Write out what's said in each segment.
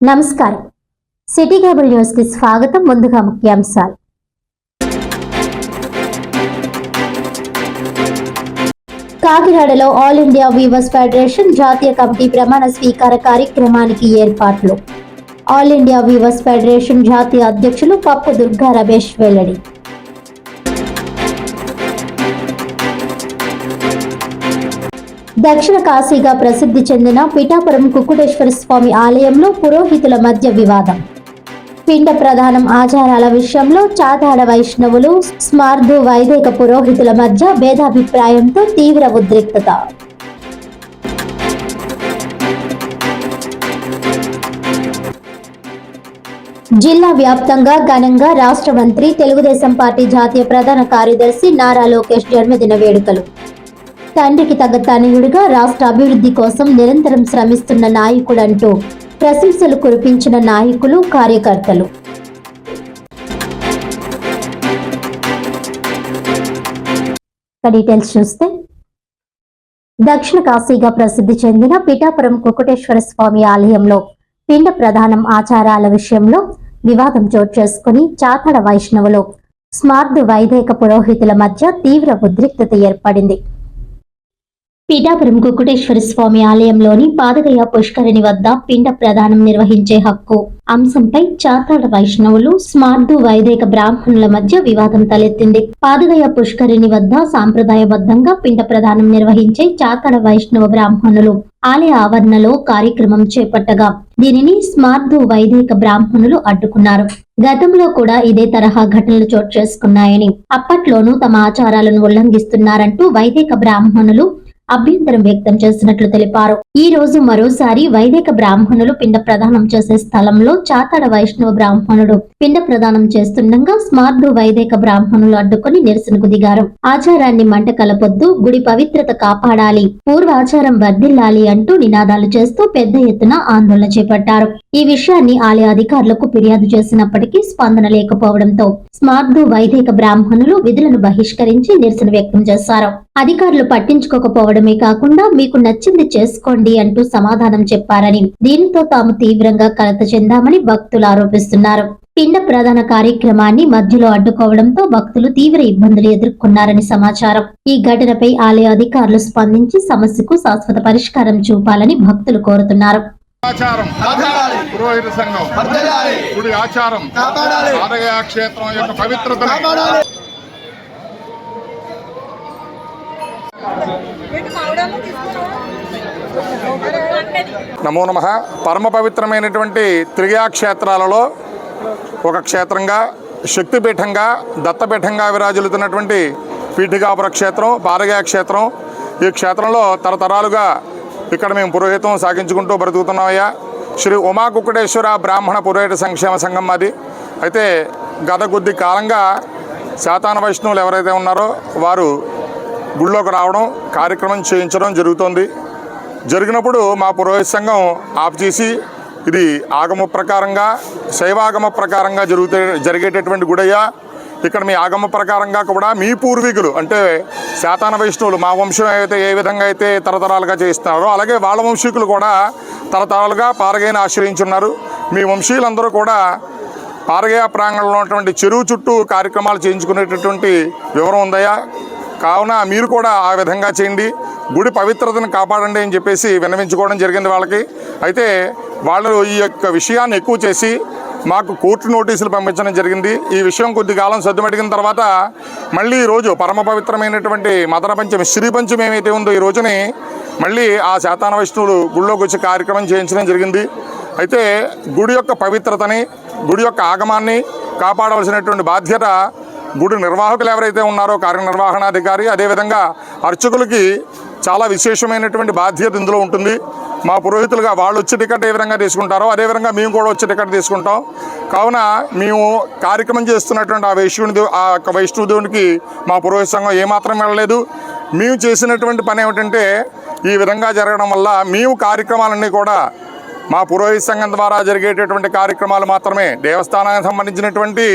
నమస్కారం. City cable న్యూస్కి స్వాగతం ముందుగా ముఖ్యాంశాలు. కాకినాడలో ఆల్ ఇండియా వీవర్స్ ఫెడరేషన్ జాతీయ కమిటీ ప్రమాణ స్వీకార కార్యక్రమానికి ఏర్పాట్లు. ఆల్ ఇండియా వీవర్స్ ఫెడరేషన్ జాతీయ అధ్యక్షులు పప్పు దుర్గా రమేష్ వెల్లడి. దక్షిణ కాశీగా ప్రసిద్ధి చెందిన పిఠాపురం కుక్కుటేశ్వర స్వామి ఆలయంలో పురోహితుల మధ్య వివాదం. పిండ ప్రధానం ఆచారాల విషయంలో చాతాడ వైష్ణవులు స్మార్ధు వైదిక పురోహితుల మధ్య భేదాభిప్రాయంతో తీవ్ర ఉద్రిక్తత. జిల్లా వ్యాప్తంగా ఘనంగా రాష్ట్ర మంత్రి తెలుగుదేశం పార్టీ జాతీయ ప్రధాన కార్యదర్శి నారా లోకేష్ జన్మదిన వేడుకలు. తండ్రికి తగ్గ తనయుడిగా రాష్ట్ర అభివృద్ధి కోసం నిరంతరం శ్రమిస్తున్న నాయకుడంటూ ప్రశంసలు కురిపించిన నాయకులు కార్యకర్తలు. డీటెయిల్స్ చూస్తే దక్షిణ కాశీగా ప్రసిద్ధి చెందిన పిఠాపురం కుకుటేశ్వర స్వామి ఆలయంలో పిండ ప్రధానం ఆచారాల విషయంలో వివాదం చోటు చేసుకుని చాతడ వైష్ణవులు స్మార్ధ వైదిక పురోహితుల మధ్య తీవ్ర ఉద్రిక్తత ఏర్పడింది. పీఠాపురం కుకుటేశ్వర స్వామి ఆలయంలోని పాదగయ పుష్కరిణి వద్ద పిండ ప్రదానం నిర్వహించే హక్కు. అంశంపై చాతాడ వైష్ణవులు స్మార్ట్ వైదిక బ్రాహ్మణుల మధ్య వివాదం తలెత్తింది. పాదగయ పుష్కరిణి వద్ద సాంప్రదాయబద్ధంగా పిండ ప్రదానం నిర్వహించే చాతాడ వైష్ణవ బ్రాహ్మణులు ఆలయ ఆవరణలో కార్యక్రమం చేపట్టగా దీనిని స్మార్థు వైదిక బ్రాహ్మణులు అడ్డుకున్నారు. గతంలో కూడా ఇదే తరహా ఘటనలు చోటు చేసుకున్నాయని అప్పట్లోనూ తమ ఆచారాలను ఉల్లంఘిస్తున్నారంటూ వైదిక బ్రాహ్మణులు అభ్యంతరం వ్యక్తం చేసినట్లు తెలిపారు. ఈ రోజు మరోసారి వైదిక బ్రాహ్మణులు పిండ ప్రదానం చేసే స్థలంలో చాతాడ వైష్ణవ బ్రాహ్మణుడు పిండ ప్రదానం చేస్తుండగా స్మార్థు వైదిక బ్రాహ్మణులు అడ్డుకుని నిరసనకు దిగారు. ఆచారాన్ని మంట కలపొద్దు గుడి పవిత్రత కాపాడాలి పూర్వాచారం వర్ధిల్లాలి అంటూ నినాదాలు చేస్తూ పెద్ద ఎత్తున ఆందోళన చేపట్టారు. ఈ విషయాన్ని ఆలయ అధికారులకు ఫిర్యాదు చేసినప్పటికీ స్పందన లేకపోవడంతో స్మార్థు వైదిక బ్రాహ్మణులు విధులను బహిష్కరించి నిరసన వ్యక్తం చేశారు. అధికారులు పట్టించుకోకపోవడమే కాకుండా మీకు నచ్చింది చేసుకోండి అంటూ సమాధానం చెప్పారని దీనితో తాము తీవ్రంగా కలత చెందామని భక్తులు ఆరోపిస్తున్నారు. పిండ ప్రధాన కార్యక్రమాన్ని మధ్యలో అడ్డుకోవడంతో భక్తులు తీవ్ర ఇబ్బందులు ఎదుర్కొన్నారని సమాచారం. ఈ ఘటనపై ఆలయ అధికారులు స్పందించి సమస్యకు శాశ్వత పరిష్కారం చూపాలని భక్తులు కోరుతున్నారు. ఆచారం కాపాడాలి. పురోహిత సంఘం ఆచారం క్షేత్రం యొక్క పవిత్రతను కాపాడాలి నమో నమ. పరమ పవిత్రమైనటువంటి త్రిగా క్షేత్రాలలో ఒక క్షేత్రంగా శక్తిపీఠంగా దత్తపీఠంగా విరాజిల్లుతున్నటువంటి పీఠికాపుర క్షేత్రం పారగా క్షేత్రం. ఈ క్షేత్రంలో తరతరాలుగా ఇక్కడ మేము పురోహితం సాగించుకుంటూ బ్రతుకుతున్నామయ్యా. శ్రీ ఉమాకుక్కుటేశ్వర బ్రాహ్మణ పురోహిత సంక్షేమ సంఘం మాది. అయితే గత కొద్ది కాలంగా శాతాన వైష్ణవులు ఎవరైతే ఉన్నారో వారు గుళ్ళోకి రావడం కార్యక్రమం చేయించడం జరుగుతోంది. జరిగినప్పుడు మా పురోహిత సంఘం ఆఫ్ చేసి ఇది ఆగమ ప్రకారంగా శైవాగమ ప్రకారంగా జరుగుతే జరిగేటటువంటి గుడయ్య. ఇక్కడ మీ ఆగమ ప్రకారంగా కూడా మీ పూర్వీకులు అంటే శాతాన వైష్ణవులు మా వంశం అయితే ఏ విధంగా అయితే తరతరాలుగా చేస్తున్నారో అలాగే వాళ్ళ వంశీకులు కూడా తరతరాలుగా పారగైన ఆశ్రయించున్నారు. మీ వంశీయులందరూ కూడా పారగయ ప్రాంగణంలో ఉన్నటువంటి చెరువు చుట్టూ కార్యక్రమాలు చేయించుకునేటటువంటి వివరం ఉందయ్యా. కావున మీరు కూడా ఆ విధంగా చేయండి. గుడి పవిత్రతను కాపాడండి అని చెప్పేసి విన్నవించుకోవడం జరిగింది వాళ్ళకి. అయితే వాళ్ళు ఈ యొక్క విషయాన్ని ఎక్కువ చేసి మాకు కోర్టు నోటీసులు పంపించడం జరిగింది. ఈ విషయం కొద్ది కాలం సర్దుమడిగిన తర్వాత మళ్ళీ ఈ రోజు పరమ పవిత్రమైనటువంటి మదన పంచమి శ్రీ పంచమి ఏమైతే ఉందో ఈ రోజుని మళ్ళీ ఆ శాతాన వైష్ణవులు గుళ్ళోకి వచ్చి కార్యక్రమం చేయించడం జరిగింది. అయితే గుడి యొక్క పవిత్రతని గుడి యొక్క ఆగమాన్ని కాపాడవలసినటువంటి బాధ్యత గుడి నిర్వాహకులు ఎవరైతే ఉన్నారో కార్యనిర్వహణాధికారి అదేవిధంగా అర్చకులకి చాలా విశేషమైనటువంటి బాధ్యత ఇందులో ఉంటుంది. మా పురోహితులుగా వాళ్ళు వచ్చే టికెట్ ఏ విధంగా తీసుకుంటారో అదేవిధంగా మేము కూడా వచ్చే టికెట్ తీసుకుంటాం. కావున మేము కార్యక్రమం చేస్తున్నటువంటి ఆ వైష్ణుడి ఆ యొక్క వైష్ణుదేవునికి మా పురోహిత సంఘం ఏమాత్రం వెళ్ళలేదు. మేము చేసినటువంటి పని ఏమిటంటే ఈ విధంగా జరగడం వల్ల మేము కార్యక్రమాలన్నీ కూడా మా పురోహిత సంఘం ద్వారా జరిగేటటువంటి కార్యక్రమాలు మాత్రమే. దేవస్థానానికి సంబంధించినటువంటి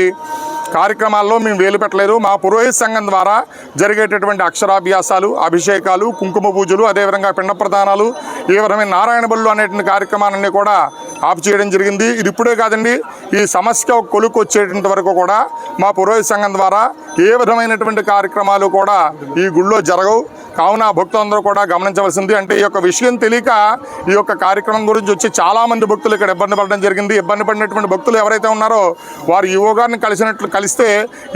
కార్యక్రమాల్లో మేము వేలు పెట్టలేదు. మా పురోహిత సంఘం ద్వారా జరిగేటటువంటి అక్షరాభ్యాసాలు అభిషేకాలు కుంకుమ పూజలు అదేవిధంగా పిండ ప్రదానాలు ఈ విధమైన నారాయణ బళ్ళు అనేటువంటి కార్యక్రమాలన్నీ కూడా ఆపు చేయడం జరిగింది. ఇది ఇప్పుడే కాదండి ఈ సమస్య కొలుకు వచ్చేటువంటి వరకు కూడా మా పురోహిత సంఘం ద్వారా ఏ విధమైనటువంటి కార్యక్రమాలు కూడా ఈ గుళ్ళో జరగవు. కావున భక్తులందరూ కూడా గమనించవలసింది అంటే ఈ యొక్క విషయం తెలియక ఈ యొక్క కార్యక్రమం గురించి వచ్చి చాలా మంది భక్తులు ఇక్కడ ఇబ్బంది పడడం జరిగింది. ఇబ్బంది పడినటువంటి భక్తులు ఎవరైతే ఉన్నారో వారు ఈవో గారిని కలిసినట్లు కలిస్తే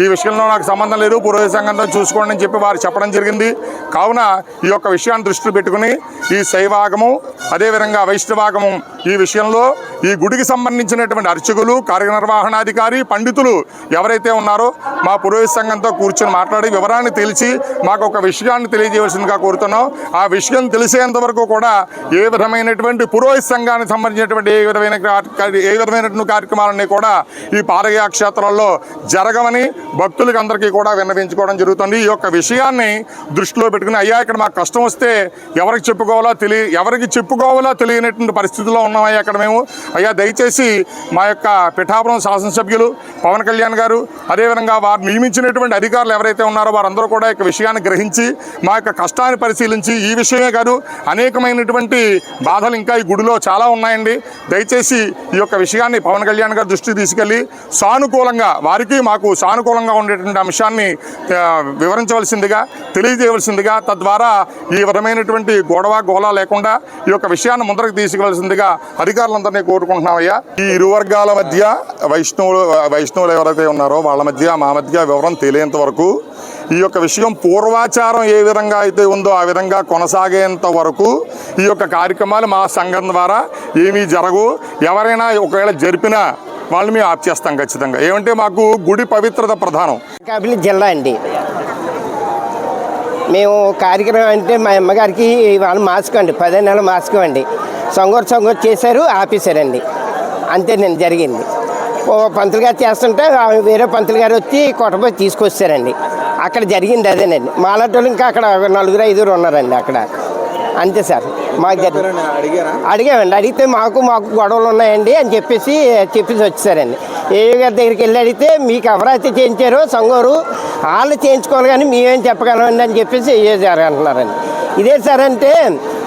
ఈ విషయంలో నాకు సంబంధం లేదు. పురోహిత సంఘంతో చూసుకోండి అని చెప్పి వారు చెప్పడం జరిగింది. కావున ఈ యొక్క విషయాన్ని దృష్టిలో పెట్టుకుని ఈ శైవాగము అదేవిధంగా వైష్ణవాగము ఈ విషయంలో ఈ గుడికి సంబంధించినటువంటి అర్చకులు కార్యనిర్వహణాధికారి పండితులు ఎవరైతే ఉన్నారో మా పురోహిత సంఘంతో కూర్చొని మాట్లాడి వివరాన్ని తెలిసి మాకు ఒక విషయాన్ని తెలియజేయవలసిందిగా కోరుతున్నాం. ఆ విషయం తెలిసేంత వరకు కూడా ఏ విధమైనటువంటి పురోహిత సంఘానికి సంబంధించినటువంటి ఏ విధమైన ఏ విధమైనటువంటి కార్యక్రమాలన్నీ కూడా ఈ పారగయ క్షేత్రాల్లో జరగమని భక్తులకి అందరికీ కూడా విన్నవించుకోవడం జరుగుతుంది. ఈ యొక్క విషయాన్ని దృష్టిలో పెట్టుకుని అయ్యా ఇక్కడ మాకు కష్టం వస్తే ఎవరికి చెప్పుకోవాలో తెలియ ఎవరికి చెప్పుకోవాలో తెలియనటువంటి పరిస్థితుల్లో ఉన్నామయ్యా ఇక్కడ మేము అయ్యా దయచేసి మా యొక్క పిఠాపురం శాసనసభ్యులు పవన్ కళ్యాణ్ గారు అదేవిధంగా వారు నియమించినటువంటి అధికారులు ఎవరైతే ఉన్నారో వారందరూ కూడా ఈ యొక్క విషయాన్ని గ్రహించి మా యొక్క కష్టాన్ని పరిశీలించి ఈ విషయమే కాదు అనేకమైనటువంటి బాధలు ఇంకా ఈ గుడిలో చాలా ఉన్నాయండి. దయచేసి ఈ యొక్క విషయాన్ని పవన్ కళ్యాణ్ గారి దృష్టికి తీసుకెళ్ళి సానుకూలంగా వారికి మాకు సానుకూలంగా ఉండేటువంటి అంశాన్ని వివరించవలసిందిగా తెలియజేయవలసిందిగా తద్వారా ఈ విధమైనటువంటి గొడవ గోళ లేకుండా ఈ యొక్క విషయాన్ని ముందరకు తీసుకెళ్ళాల్సిందిగా అధికారులందరినీ కోరుకుంటున్నామయ్యా. ఈ ఇరు వర్గాల మధ్య వైష్ణవులు వైష్ణవులు ఎవరైతే ఉన్నారో వాళ్ళ మధ్య మా మధ్య వివరం తెలియంత వరకు ఈ యొక్క విషయం పూర్వాచారం ఏ విధంగా అయితే ఉందో ఆ విధంగా కొనసాగేంత వరకు ఈ యొక్క కార్యక్రమాలు మా సంఘం ద్వారా ఏమీ జరగవు. ఎవరైనా ఒకవేళ జరిపినా వాళ్ళు మేము ఆప్ చేస్తాం ఖచ్చితంగా. ఏమంటే మాకు గుడి పవిత్రత ప్రధానం. అనకాపల్లి జిల్లా అండి. మేము కార్యక్రమం అంటే మా అమ్మగారికి వాళ్ళు మాస్క్ అండి. పదిహేను నెలల మాస్క్ అండి. సొంగూరు సొంగూరు చేశారు ఆపేశారండి. అంతేనండి జరిగింది. ఓ పంతులు గారు చేస్తుంటే వేరే పంతులు గారు వచ్చి కొట్టపోయి తీసుకొచ్చారండి. అక్కడ జరిగింది అదేనండి మాలాటోళ్ళు ఇంకా అక్కడ నలుగురు ఐదుగురు ఉన్నారండి అక్కడ. అంతే సార్. మాకు జరిగింది అడిగామండి. అడిగితే మాకు మాకు గొడవలు ఉన్నాయండి అని చెప్పేసి చెప్పేసి వచ్చారండి ఏ గారి దగ్గరికి వెళ్ళి అడిగితే మీకు ఎవరైతే చేయించారో సంగోరు వాళ్ళు చేయించుకోవాలి కానీ మేమేం చెప్పగలమండి అని చెప్పేసి ఏ గారు అంటున్నారండి. ఇదే సార్ అంటే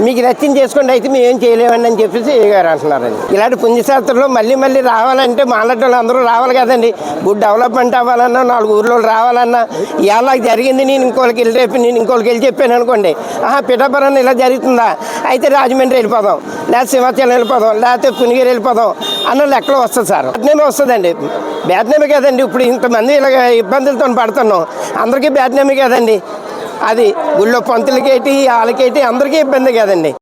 మీకు నచ్చింది చేసుకోండి అయితే మేమేం చేయలేమండి అని చెప్పేసి ఏ గారు అంటున్నారండి. ఇలాంటి పుణ్యశాస్త్రంలో మళ్ళీ మళ్ళీ రావాలంటే మాలాంటి వాళ్ళు అందరూ రావాలి కదండి. గుడ్ డెవలప్మెంట్ అవ్వాలన్నా నాలుగు ఊర్లో రావాలన్నా ఇలా జరిగింది నేను ఇంకోళ్ళకి వెళ్ళి రేపు నేను ఇంకోళ్ళకి వెళ్ళి చెప్పాను అనుకోండి. ఆహా పిఠాపురం ఇలా జరుగుతుందా? అయితే రాజమండ్రి వెళ్ళిపోదాం లేకపోతే సింహాచలం వెళ్ళిపోదాం లేకపోతే పునిగిరి వెళ్ళిపోదాం అన్న లెక్కలో వస్తుంది సార్. బ్యాడ్నేమే వస్తుందండి. బ్యాడ్నేమే కదండి ఇప్పుడు ఇంతమంది ఇలాగ ఇబ్బందులతో పడుతున్నాం. అందరికీ బ్యాడ్నేమే కదండి. అది గుళ్ళో పంతులకేటి వాళ్ళకేటి అందరికీ ఇబ్బంది కదండి.